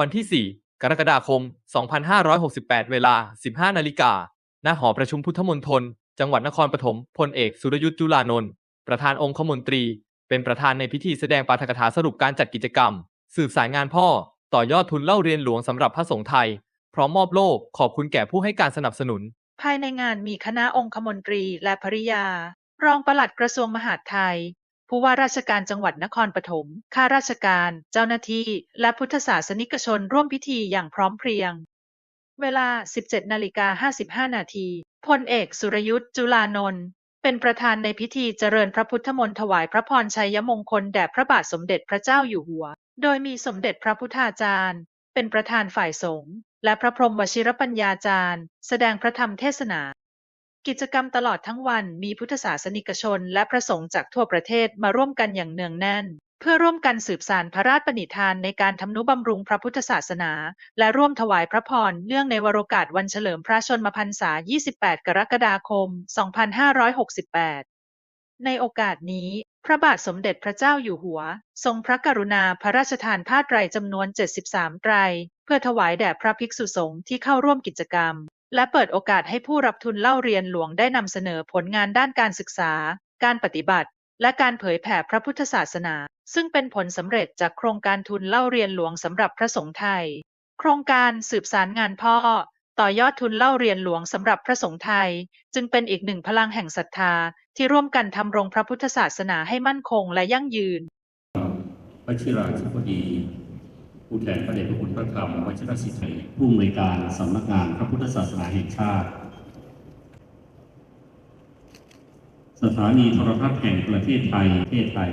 วันที่ 4 กรกฎาคม 2568 เวลา 15 นาฬิกา ณ หอประชุมพุทธมณฑล จังหวัดนครปฐม พลเอกสุรยุทธ์จุลานนท์ ประธานองคมนตรี เป็นประธานในพิธีแสดงปาฐกถาสรุปการจัดกิจกรรม สืบสายงานพ่อ ต่อยอดทุนเล่าเรียนหลวงสำหรับพระสงฆ์ไทย พร้อมมอบโล่ขอบคุณแก่ผู้ให้การสนับสนุน ภายในงานมีคณะองคมนตรีและภริยา รองปลัดกระทรวงมหาดไทย ผู้ว่าราชการจังหวัดนครปฐม ข้าราชการ เจ้าหน้าที่ และพุทธศาสนิกชนร่วมพิธีอย่างพร้อมเพรียง เวลา 17นาฬิกา55 นาที พลเอกสุรยุทธ์ จุลานนท์ เป็นประธานในพิธีเจริญพระพุทธมนต์ถวายพระพรชัยมงคลแด่พระบาทสมเด็จพระเจ้าอยู่หัว โดยมีสมเด็จพระพุทธาจารย์ เป็นประธานฝ่ายสงฆ์ และพระพรหมวชิรปัญญาจารย์ แสดงพระธรรมเทศนา กิจกรรมตลอดทั้งวันมีพุทธศาสนิกชนและพระสงฆ์จากทั่วประเทศมาร่วมกันอย่างเนืองแน่น เพื่อร่วมกันสืบสานพระราชปณิธานในการทำนุบำรุงพระพุทธศาสนา และร่วมถวายพระพรเนื่องในวโรกาสวันเฉลิมพระชนมพรรษา 28 กรกฎาคม 2568 ในโอกาสนี้ พระบาทสมเด็จพระเจ้าอยู่หัว ทรงพระกรุณาพระราชทานผ้าไตรจำนวน 73 ไตร เพื่อถวายแด่พระภิกษุสงฆ์ที่เข้าร่วมกิจกรรม และเปิดโอกาสให้ผู้รับทุนเล่าเรียนหลวงได้นำเสนอผลงานด้านการศึกษา การปฏิบัติ และการเผยแผ่พระพุทธศาสนา ซึ่งเป็นผลสำเร็จจากโครงการทุนเล่าเรียนหลวงสำหรับพระสงฆ์ไทย โครงการสืบสารงานพ่อ ต่อยอดทุนเล่าเรียนหลวงสำหรับพระสงฆ์ไทย จึงเป็นอีกหนึ่งพลังแห่งศรัทธา ที่ร่วมกันทำรงพระพุทธศาสนาให้มั่นคงและยั่งยืนวชิราธิบดี ผู้แทนพระเดชพระคุณพระธรรมวชิรศิษย์ผู้อำนวยการสำนักงานพระพุทธศาสนาแห่งชาติ สถานีโทรทัศน์แห่งประเทศไทยประเทศไทย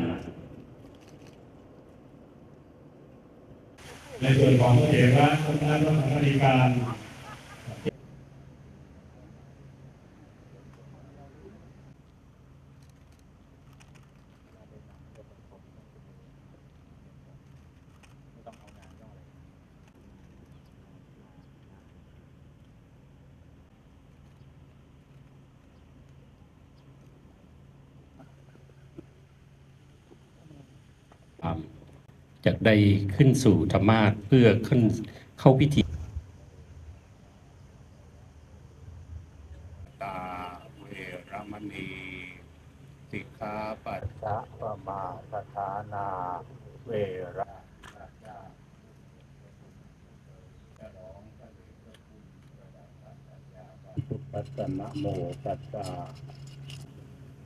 ในส่วนของพระเถระคณะรัฐมนตรีการ ครับจะได้ขึ้นสู่ธรรมาสเพื่อขึ้นเข้าพิธีตาเวรมณีสิกขาปัจจะปมาสถานาเวระปัสสนะโมตัสสะ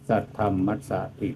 สัทธรรมมัสสะติ